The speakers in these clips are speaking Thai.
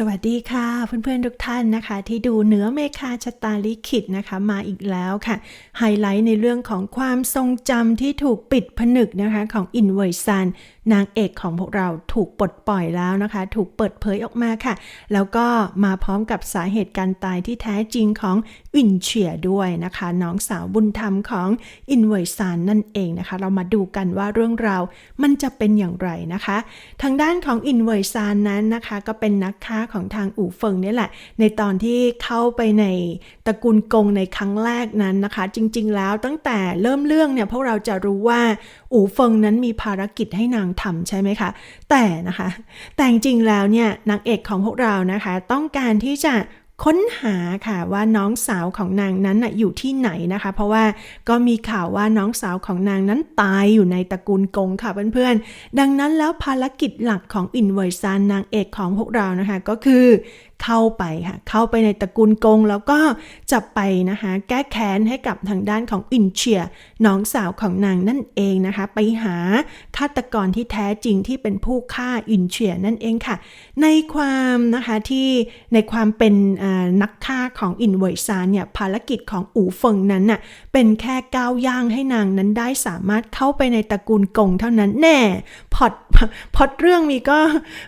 สวัสดีค่ะเพื่อนๆทุกท่านนะคะ ที่ดูเหนือเมฆาชะตาลิขิตนะคะมาอีกแล้วค่ะไฮไลท์ในเรื่องของความทรงจำที่ถูกปิดผนึกนะคะของอินเวอร์ซันนางเอกของพวกเราถูกปลดปล่อยแล้วนะคะ ถูกเปิดเผยออกมาค่ะ แล้วก็มาพร้อมกับสาเหตุการตายที่แท้จริงของวินเชียด้วยนะคะ น้องสาวบุญธรรมของอินเวอร์ซันนั่นเองนะคะ เรามาดูกันว่าเรื่องราวมันจะเป็นอย่างไรนะคะ ทางด้านของอินเวอร์ซานนั้นนะคะ ก็เป็นนักฆ่าของทางอู่เฟิงนี่แหละ ในตอนที่เข้าไปในตระกูลกงในครั้งแรกนั้นนะคะ จริง ๆ แล้วตั้งแต่เริ่มเรื่องเนี่ยพวกเราจะรู้ว่าอู่เฟิงนั้นมีภารกิจให้นางทำใช่ไหมคะ แต่นะคะ แต่จริงๆแล้วเนี่ยนางเอกของพวกเรานะคะ ต้องการที่จะ ค้นหาค่ะว่าน้องสาวของนางนั้นอยู่ที่ไหนนะคะ เพราะว่าก็มีข่าวว่าน้องสาวของนางนั้นตายอยู่ในตระกูลกงค่ะเพื่อนๆ ดังนั้นแล้วภารกิจหลักของอินเวอร์ซานนางเอกของพวกเรานะคะ ก็คือ เข้าไปค่ะเข้าไปในตระกูลกง แล้วก็จะไปนะคะแก้แค้นให้กับทางด้านของอินเชียน้องสาวของนางนั่นเองนะคะ ไปหาฆาตกรที่แท้จริงที่เป็นผู้ฆ่าอินเชียนั่นเองค่ะ ในความนะคะที่ในความเป็นนักฆ่าของอินเวอร์ซานเนี่ยภารกิจของอูเฟิงนั้นน่ะเป็นแค่ก้าวย่างให้นางนั้นได้สามารถเข้าไปในตระกูลกงเท่านั้นแน่พอดพอดเรื่องมีก็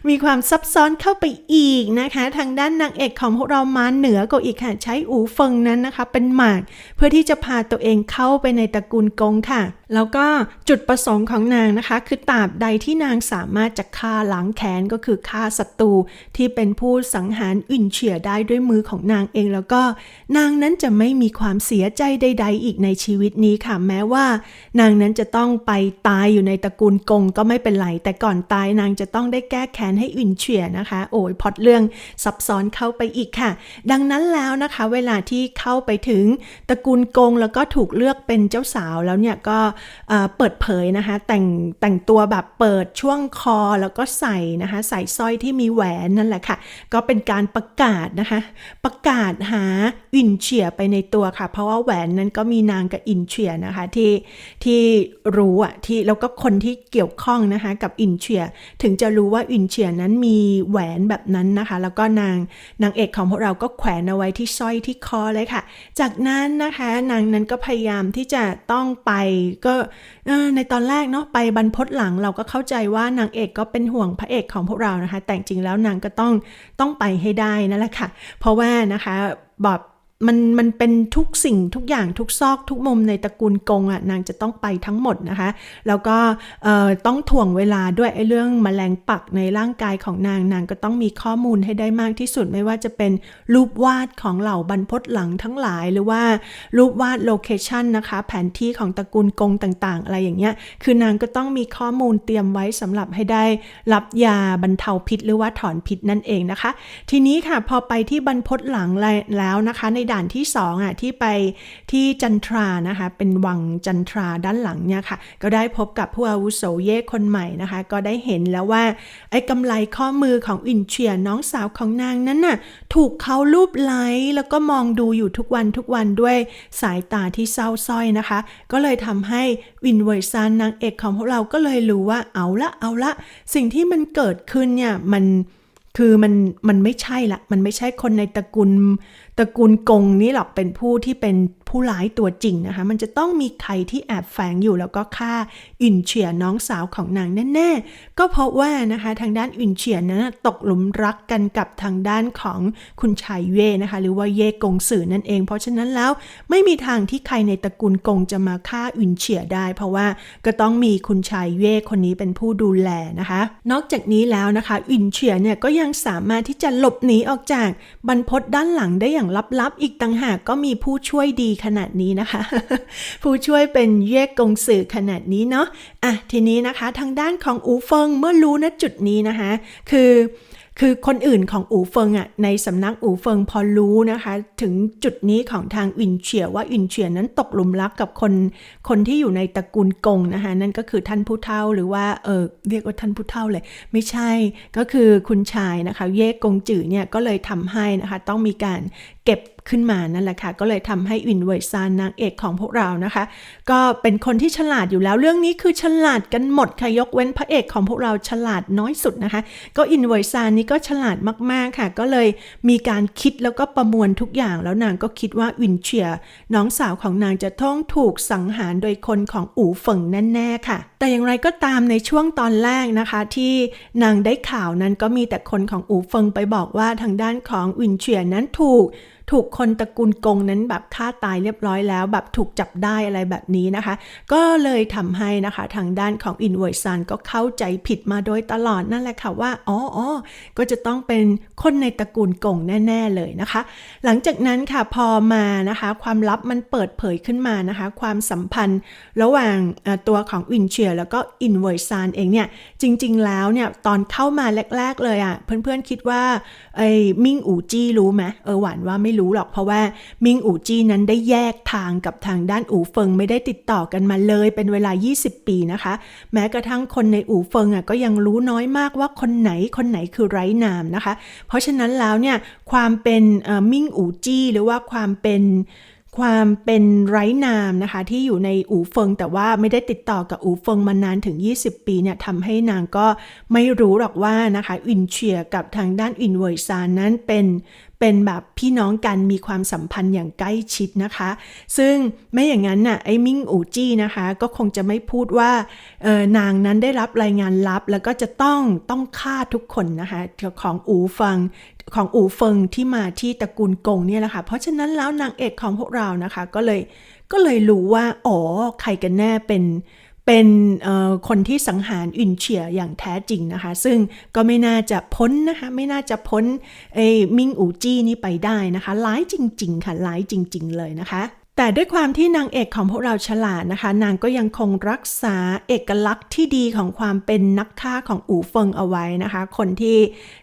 มีความซับซ้อนเข้าไปอีกนะคะทางด้านนางเอกของพวกเรามาเหนือกว่าอีกค่ะ ใช้อูเฟิงนั้นนะคะ เป็นหมากเพื่อที่จะพาตัวเองเข้าไปในตระกูลกงค่ะ แล้วก็จุดประสงค์ของนางนะคะ คือตราบใดที่นางสามารถจะฆ่าล้างแค้นก็คือฆ่าศัตรูที่เป็นผู้สังหารอินเฉียได้ด้วยมือของนางเองแล้วก็ นางนั้นจะไม่มีความเสียใจใด ๆ อีกในชีวิตนี้ค่ะ แม้ว่า นางนั้นจะต้องไปตายอยู่ในตระกูลกงก็ไม่เป็นไรแต่ก่อนตายนางจะต้องได้แก้แค้นให้อินเฉียนะคะ โอ้ยพอดเรื่องซับซ้อนเข้าไปอีกค่ะ ดังนั้นแล้วนะคะ เวลาที่เข้าไปถึงตระกูลกงแล้วก็ถูกเลือกเป็นเจ้าสาวแล้วเนี่ยก็เปิดเผยนะคะ แต่งแต่งตัวแบบเปิดช่วงคอแล้วก็ใส่นะคะ ใส่สร้อยที่มีแหวนนั่นแหละค่ะ ก็เป็นการประกาศนะคะ ประกาศหาอินเฉียไปในตัวค่ะ เพราะว่าแหวนนั้นก็มีนางกับอินเฉียนะคะที่ที่รู้อะที่แล้วก็คนที่เกี่ยวข้องนะคะกับอินเฉียถึงจะรู้ว่าอินเฉียนั้นมีแหวนแบบนั้นนะคะ แล้วก็นางนางเอกของพวกเราก็แขวนเอาไว้ที่สร้อยที่คอเลยค่ะ จากนั้นนะคะนางนั้นก็พยายามที่จะต้องไปก็ในตอนแรกเนาะไปบรรพตหลังเราก็เข้าใจว่านางเอกก็เป็นห่วงพระเอกของพวกเรานะคะ แต่จริงๆแล้วนางก็ต้องต้องไปให้ได้นั่นแหละค่ะ เพราะว่านะคะบอบ มันมันเป็นทุกสิ่งทุกอย่างทุกซอกทุกมุมในตระกูลกงอะนางจะต้องไปทั้งหมดนะคะ แล้วก็ต้องถ่วงเวลาด้วยไอ้เรื่องแมลงปักในร่างกายของนางนางก็ต้องมีข้อมูลให้ได้มากที่สุดไม่ว่าจะเป็นรูปวาดของเหล่าบรรพตหลังทั้งหลายหรือว่ารูปวาดโลเคชันนะคะแผนที่ของตระกูลกงต่างๆ อะไรอย่างเงี้ยคือนางก็ต้องมีข้อมูลเตรียมไว้สำหรับให้ได้รับยาบรรเทาพิษ หรือว่าถอนพิษนั่นเองนะคะ ทีนี้ค่ะพอไปที่บรรพตหลังแล้วนะคะในด่านที่สองอะที่ไปที่จันทรานะคะ เป็นวังจันทราด้านหลังเนี่ยค่ะ ก็ได้พบกับผู้อาวุโสเย่คนใหม่นะคะ ก็ได้เห็นแล้วว่าไอ้กำไลข้อมือของอินเชียน้องสาวของนางนั้นน่ะถูกเขาลูบไล้แล้วก็มองดูอยู่ทุกวันทุกวันด้วยสายตาที่เศร้าส้อยนะคะ ก็เลยทำให้วินเวอร์ซานนางเอกของพวกเราก็เลยรู้ว่าเอาละเอาละ สิ่งที่มันเกิดขึ้นเนี่ยมันคือมันมันไม่ใช่ละ มันไม่ใช่คนในตระกูล ตระกูลกงนี่หรอกเป็นผู้ที่เป็นผู้ร้ายตัวจริงนะคะ มันจะต้องมีใครที่แอบแฝงอยู่แล้วก็ฆ่าอินเฉียน้องสาวของนางแน่ๆ ก็เพราะว่านะคะทางด้านอินเฉียนั้นตกหลุมรักกันกับทางด้านของคุณชายเย่นะคะ หรือว่าเย่กงสื่อนั่นเอง เพราะฉะนั้นแล้วไม่มีทางที่ใครในตระกูลกงจะมาฆ่าอินเฉียได้ เพราะว่าก็ต้องมีคุณชายเย่คนนี้เป็นผู้ดูแลนะคะ นอกจากนี้แล้วนะคะอินเฉียเนี่ยก็ยังสามารถที่จะหลบหนีออกจากบรรพตด้านหลังได้อย่างลับๆ อีกต่างหากก็มีผู้ช่วยดีขนาดนี้นะคะ ผู้ช่วยเป็นเย่กงสื่อขนาดนี้เนาะอะทีนี้นะคะ ทางด้านของอูเฟิงเมื่อรู้นะจุดนี้นะคะ คือ คือคนอื่นของอูเฟิงอะในสำนักอูเฟิงพอรู้นะคะ ถึงจุดนี้ของทางอินเฉียว่าอินเฉียนั้นตกหลุมรักกับคนคนที่อยู่ในตระกูลกงนะคะนั่นก็คือท่านผู้เฒ่าหรือว่าเออเรียกว่าท่านผู้เฒ่าเลย ไม่ใช่ก็คือคุณชายนะคะ เย่กงจื่อเนี่ยก็เลยทำให้นะคะ ต้องมีการเก็บขึ้นมานั่นแหละค่ะ ก็เลยทำให้อินเวอร์ซานนางเอกของพวกเรานะคะ ก็เป็นคนที่ฉลาดอยู่แล้วเรื่องนี้คือฉลาดกันหมดค่ะยกเว้นพระเอกของพวกเราฉลาดน้อยสุดนะคะ ก็อินเวอร์ซานนี่ก็ฉลาดมากๆค่ะ ก็เลยมีการคิดแล้วก็ประมวลทุกอย่าง แล้วนางก็คิดว่าวินเชียร์น้องสาวของนางจะต้องถูกสังหารโดยคนของอู่เฟิงแน่ๆค่ะแต่อย่างไรก็ตามในช่วงตอนแรกนะคะที่นางได้ข่าวนั้นก็มีแต่คนของอูเฟิงไปบอกว่าทางด้านของวินเชียร์นั้นถูกถูกคนตระกูลกงนั้นแบบฆ่าตายเรียบร้อยแล้ว แบบถูกจับได้อะไรแบบนี้นะคะ ก็เลยทำให้นะคะทางด้านของอินเวอร์ซันก็เข้าใจผิดมาโดยตลอดนั่นแหละค่ะว่าอ๋ออก็จะต้องเป็นคนในตระกูลกงแน่ ๆเลยนะคะ หลังจากนั้นค่ะพอมานะคะ ความลับมันเปิดเผยขึ้นมานะคะ ความสัมพันธ์ระหว่างตัวของวินเชียร์แล้วก็อินเวอร์ซานเองเนี่ยจริง ๆ แล้วเนี่ยตอนเข้ามาแรก ๆ เลยอะ่ะเพื่อนๆคิดว่าไอ้มิงอูจี้รู้ไหมเออหวานว่าไม่รู้หรอกเพราะว่ามิงอูจี้นั้นได้แยกทางกับทางด้านอูเฟิงไม่ได้ติดต่อกันมาเลยเป็นเวลา 20 ปีนะคะ แม้กระทั่งคนในอูเฟิงอะก็ยังรู้น้อยมากว่าคนไหนคนไหนคือไร้นามนะคะ เพราะฉะนั้นแล้วเนี่ยความเป็นมิงอูจี้หรือว่าความเป็น ความเป็นไร้นามนะคะที่อยู่ในอูเฟิงแต่ว่าไม่ได้ติดต่อกับอูเฟิงมานานถึง 20 ปีเนี่ยทำให้นางก็ไม่รู้หรอกว่านะคะอินเชียกับทางด้านอินเวอร์ซานนั้นเป็น เป็นแบบพี่น้องกันมีความสัมพันธ์อย่างใกล้ชิดนะคะ ซึ่งไม่อย่างนั้นน่ะไอ้มิ่งอูจี้นะคะ ก็คงจะไม่พูดว่าเออนางนั้นได้รับรายงานลับ แล้วก็จะต้องต้องฆ่าทุกคนนะคะของอูฟังของอูเฟิงที่มาที่ตระกูลกงเนี่ยแหละค่ะ เพราะฉะนั้นแล้วนางเอกของพวกเรานะคะ ก็เลยก็เลยรู้ว่า อ๋อ ใครกันแน่เป็น เป็นคนที่สังหารอินเชียอย่างแท้จริงนะคะ ซึ่งก็ไม่น่าจะพ้นนะคะ ไม่น่าจะพ้นไอ้มิงอูจี้นี่ไปได้นะคะร้ายจริง ๆ ค่ะร้ายจริง ๆ เลยนะคะแต่ด้วยความที่นางเอกของพวกเราฉลาดนะคะ นางก็ยังคงรักษาเอกลักษณ์ที่ดีของความเป็นนักฆ่าของอู่เฟิงเอาไว้นะคะ คนที่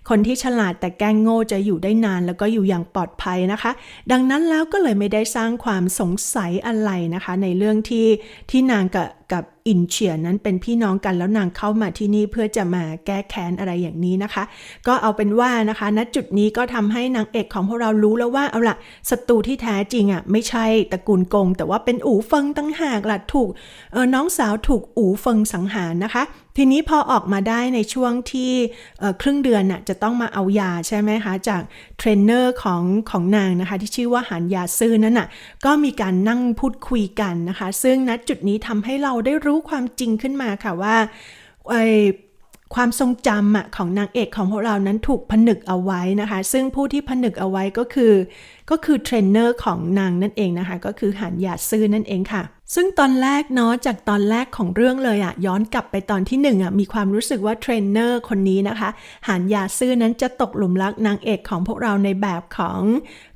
คนที่ฉลาดแต่แกล้งโง่จะอยู่ได้นานแล้วก็อยู่อย่างปลอดภัยนะคะ ดังนั้นแล้วก็เลยไม่ได้สร้างความสงสัยอะไรนะคะ ในเรื่องที่ที่นางกับกับ อินเชียนั้นเป็นพี่น้องกันแล้วนางเข้ามาที่นี่เพื่อจะมาแก้แค้นอะไรอย่างนี้นะคะ ก็เอาเป็นว่านะคะณจุดนี้ก็ทำให้นางเอกของพวกเรารู้แล้วว่าเอาละศัตรูที่แท้จริงอะไม่ใช่ตระกูลกง แต่ว่าเป็นอู่เฟิงตั้งหากล่ะถูกเออน้องสาวถูกอู่เฟิงสังหารนะคะ ทีนี้พอออกมาได้ในช่วงที่ครึ่งเดือนน่ะจะต้องมาเอายาใช่ไหมคะ จากเทรนเนอร์ของของนางนะคะ ที่ชื่อว่าหานยาซื่อนั่นน่ะก็มีการนั่งพูดคุยกันนะคะ ซึ่งณจุดนี้ทำให้เราได้รู้ความจริงขึ้นมาค่ะว่าความทรงจำของนางเอกของพวกเรานั้นถูกผนึกเอาไว้นะคะ ซึ่งผู้ที่ผนึกเอาไว้ก็คือ ก็คือเทรนเนอร์ของนางนั่นเองนะคะ ก็คือหันยาซื่อนั่นเองค่ะ ซึ่งตอนแรกเนาะจากตอนแรกของเรื่องเลยอะย้อนกลับไปตอนที่หนึ่งอะมีความรู้สึกว่าเทรนเนอร์คนนี้นะคะหันยาซื่อนั้นจะตกหลุมรักนางเอกของพวกเราในแบบของ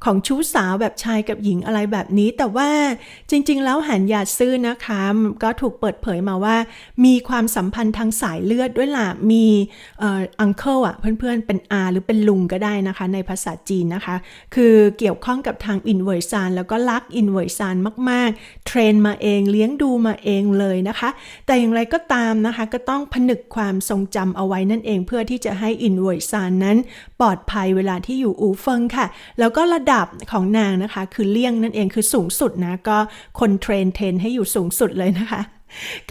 ของชู้สาวแบบชายกับหญิงอะไรแบบนี้ แต่ว่าจริง ๆ แล้วหันยาซื่อนะคะก็ถูกเปิดเผยมาว่า มีความสัมพันธ์ทางสายเลือดด้วยล่ะมีเอ่ออังเคิลอะเพื่อนๆเป็นอาหรือเป็นลุงก็ได้นะคะ ในภาษาจีนนะคะ คือเกี่ยวข้องกับทางอินเวอร์ซานแล้วก็รักอินเวอร์ซานมากๆเทรนมาเองเลี้ยงดูมาเองเลยนะคะ แต่อย่างไรก็ตามนะคะก็ต้องผนึกความทรงจำเอาไว้นั่นเองเพื่อที่จะให้อินเวอร์ซานนั้น ปลอดภัยเวลาที่อยู่อูเฟิงค่ะ แล้วก็ระดับของนางนะคะ คือเลี่ยงนั่นเองคือสูงสุดนะก็คนเทรนเทนให้อยู่สูงสุดเลยนะคะ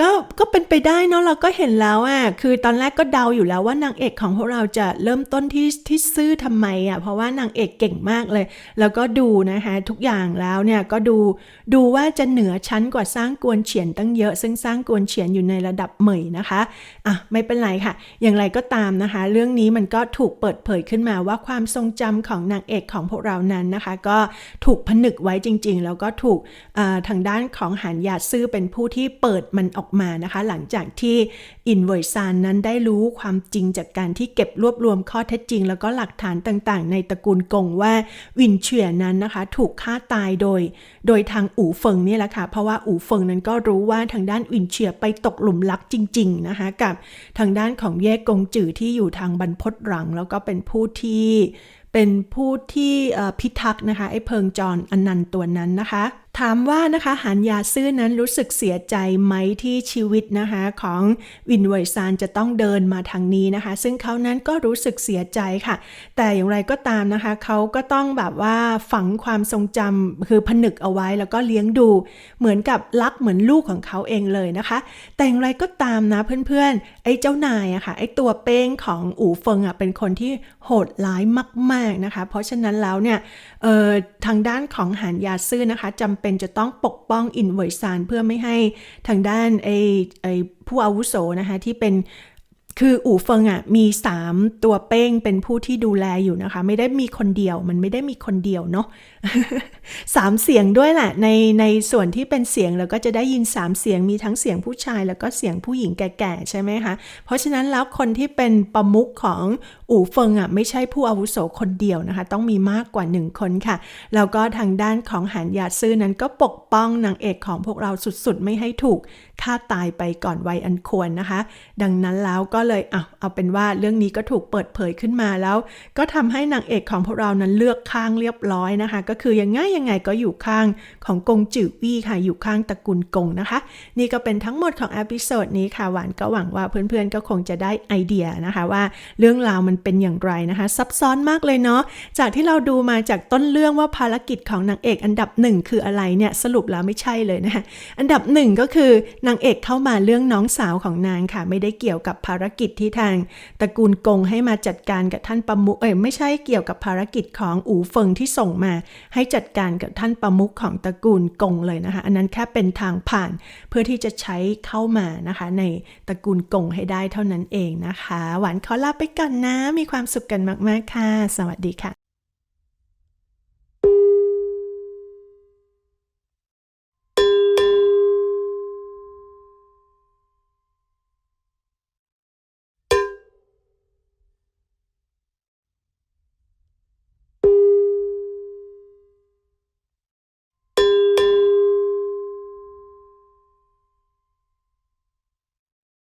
ก็ก็เป็นไปได้เนาะเราก็เห็นแล้วอะคือตอนแรกก็เดาอยู่แล้วว่านางเอกของพวกเราจะเริ่มต้นที่ที่ซื่อทำไมอะเพราะว่านางเอกเก่งมากเลย แล้วก็ดูนะคะทุกอย่างแล้วเนี่ยก็ดูดูว่าจะเหนือชั้นกว่าสร้างกวนเฉียนตั้งเยอะ ซึ่งสร้างกวนเฉียนอยู่ในระดับเหมยนะคะอะไม่เป็นไรค่ะ อย่างไรก็ตามนะคะ เรื่องนี้มันก็ถูกเปิดเผยขึ้นมาว่าความทรงจำของนางเอกของพวกเรานั้นนะคะ ก็ถูกผนึกไว้จริง ๆ แล้วก็ถูกทางด้านของหานยาซื่อเป็นผู้ที่เปิดมันออกมานะคะ หลังจากที่อินเวอร์ซานนั้นได้รู้ความจริงจากการที่เก็บรวบรวมข้อเท็จจริง แล้วก็หลักฐานต่างๆ ในตระกูลกงว่าวินเฉียนั้นนะคะ ถูกฆ่าตายโดย โดยทางอู่เฟิงเนี่ยแหละค่ะ เพราะว่าอู่เฟิงนั้นก็รู้ว่าทางด้านวินเฉียไปตกหลุมรักจริง ๆนะคะ กับทางด้านของแยกกงจือที่อยู่ทางบรรพตหลัง แล้วก็เป็นผู้ที่เป็นผู้ที่พิทักษ์นะคะไอ้เพิงจรอนันต์ตัวนั้นนะคะถามว่านะคะหันยาซื่อนั้นรู้สึกเสียใจไหมที่ชีวิตนะคะของวินเวยซานจะต้องเดินมาทางนี้นะคะ ซึ่งเขานั้นก็รู้สึกเสียใจค่ะ แต่อย่างไรก็ตามนะคะเขาก็ต้องแบบว่าฝังความทรงจำคือผนึกเอาไว้แล้วก็เลี้ยงดู เหมือนกับรักเหมือนลูกของเขาเองเลยนะคะ แต่อย่างไรก็ตามนะเพื่อนๆไอ้เจ้านายอะค่ะไอ้ตัวเป้งของอู่เฟิงอะเป็นคนที่โหดร้ายมาก ๆนะคะ เพราะฉะนั้นแล้วเนี่ยเออทางด้านของหานยาซื่อนะคะจำเป็นจะต้องปกป้องอินเวยซานเพื่อไม่ให้ทางด้านไอ้ไอ้ผู้อาวุโสนะคะที่เป็น คืออู่เฟิงอะมี 3 ตัวเป้งเป็นผู้ที่ดูแลอยู่นะคะ ไม่ได้มีคนเดียวมันไม่ได้มีคนเดียวเนาะสามเสียงด้วยแหละในในส่วนที่เป็นเสียงเราก็จะได้ยิน 3 เสียงมีทั้งเสียงผู้ชาย แล้วก็เสียงผู้หญิงแก่ๆใช่ไหมคะเพราะฉะนั้นแล้วคนที่เป็นประมุขของอู่เฟิงอะไม่ใช่ผู้อาวุโสคนเดียวนะคะ ต้องมีมากกว่า 1 คนค่ะแล้วก็ทางด้านของหานยาซื่อนั้นก็ปกป้องนางเอกของพวกเราสุดๆ ไม่ให้ถูกฆ่าตายไปก่อนวัยอันควรนะคะ ดังนั้นแล้วก็เลยเอาเอาเป็นว่าเรื่องนี้ก็ถูกเปิดเผยขึ้นมาแล้ว ก็ทำให้นางเอกของพวกเรานั้นเลือกข้างเรียบร้อยนะคะ ก็คือยังไงยังไงก็อยู่ข้างของกงจือวี่ค่ะ อยู่ข้างตระกูลกงนะคะ นี่ก็เป็นทั้งหมดของอพิโซดนี้ค่ะ หวานก็หวังว่าเพื่อนๆก็คงจะได้ไอเดียนะคะว่าเรื่องราวมันเป็นอย่างไรนะคะ ซับซ้อนมากเลยเนาะจากที่เราดูมาจากต้นเรื่องว่าภารกิจของนางเอกอันดับหนึ่งคืออะไรเนี่ยสรุปแล้วไม่ใช่เลยนะคะอันดับหนึ่งก็คือนางเอกเข้ามาเรื่องน้องสาวของนางค่ะ ไม่ได้เกี่ยวกับภารกิจที่ทางตระกูลกงให้มาจัดการกับท่านประมุขเอ้ยไม่ใช่เกี่ยวกับภารกิจของอู่เฟิงที่ส่งมา ให้จัดการกับท่านประมุขของตระกูลกงเลยนะคะ อันนั้นแค่เป็นทางผ่านเพื่อที่จะใช้เข้ามานะคะ ในตระกูลกงให้ได้เท่านั้นเองนะคะ หวานขอลาไปก่อนนะ มีความสุขกันมากๆค่ะ สวัสดีค่ะ